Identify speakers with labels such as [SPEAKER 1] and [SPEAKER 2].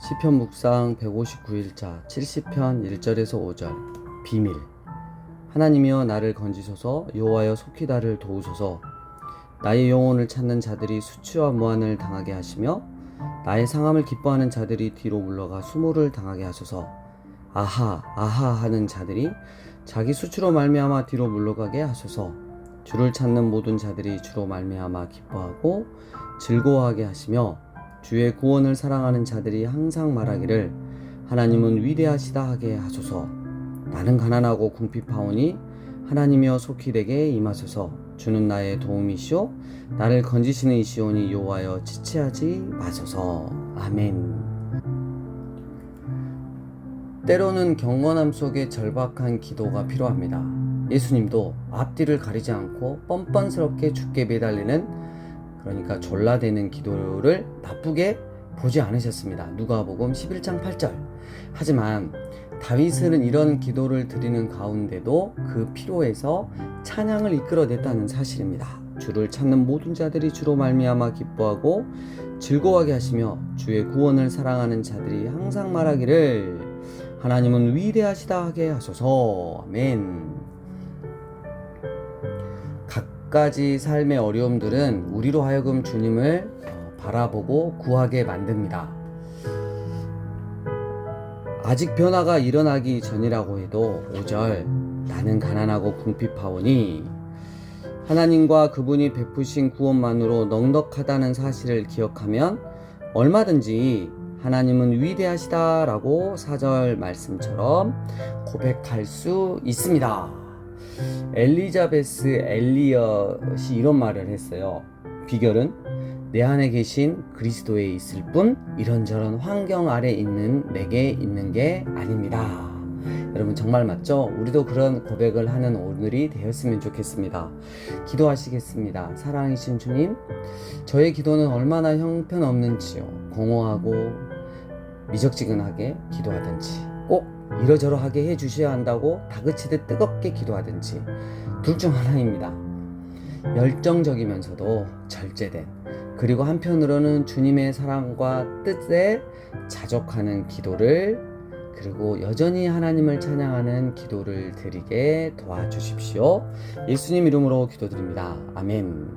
[SPEAKER 1] 시편 묵상 159일자 70편 1절에서 5절. 비밀. 하나님이여 나를 건지소서 여호와여 속히 나를 도우소서. 나의 영혼을 찾는 자들이 수치와 무한을 당하게 하시며 나의 상함을 기뻐하는 자들이 뒤로 물러가 수모를 당하게 하소서. 아하 아하 하는 자들이 자기 수치로 말미암아 뒤로 물러가게 하소서. 주를 찾는 모든 자들이 주로 말미암아 기뻐하고 즐거워하게 하시며 주의 구원을 사랑하는 자들이 항상 말하기를 하나님은 위대하시다 하게 하소서. 나는 가난하고 궁핍하오니 하나님이여 속히 내게 임하소서. 주는 나의 도움이시오. 나를 건지시는 이시오니 여호와여 지체하지 마소서. 아멘. 때로는 경건함 속에 절박한 기도가 필요합니다. 예수님도 앞뒤를 가리지 않고 뻔뻔스럽게 죽게 매달리는 그러니까 졸라대는 기도를 나쁘게 보지 않으셨습니다. 누가복음 11장 8절. 하지만 다윗은 이런 기도를 드리는 가운데도 그 피로에서 찬양을 이끌어냈다는 사실입니다. 주를 찾는 모든 자들이 주로 말미암아 기뻐하고 즐거워하게 하시며 주의 구원을 사랑하는 자들이 항상 말하기를 하나님은 위대하시다 하게 하소서. 아멘. 가지 삶의 어려움들은 우리로 하여금 주님을 어, 바라보고 구하게 만듭니다. 아직 변화가 일어나기 전이라고 해도 5절 나는 가난하고 궁핍하오니 하나님과 그분이 베푸신 구원만으로 넉넉하다는 사실을 기억하면 얼마든지 하나님은 위대하시다라고 4절 말씀처럼 고백할 수 있습니다. 엘리자베스 엘리엇이 이런 말을 했어요. 비결은 내 안에 계신 그리스도에 있을 뿐 이런저런 환경 아래 있는 내게 있는 게 아닙니다. 여러분 정말 맞죠? 우리도 그런 고백을 하는 오늘이 되었으면 좋겠습니다. 기도하시겠습니다. 사랑이신 주님, 저의 기도는 얼마나 형편없는지요. 공허하고 미적지근하게 기도하든지 꼭 이러저러하게 해 주셔야 한다고 다그치듯 뜨겁게 기도하든지 둘 중 하나입니다. 열정적이면서도 절제된 그리고 한편으로는 주님의 사랑과 뜻에 자족하는 기도를 그리고 여전히 하나님을 찬양하는 기도를 드리게 도와주십시오. 예수님 이름으로 기도드립니다. 아멘.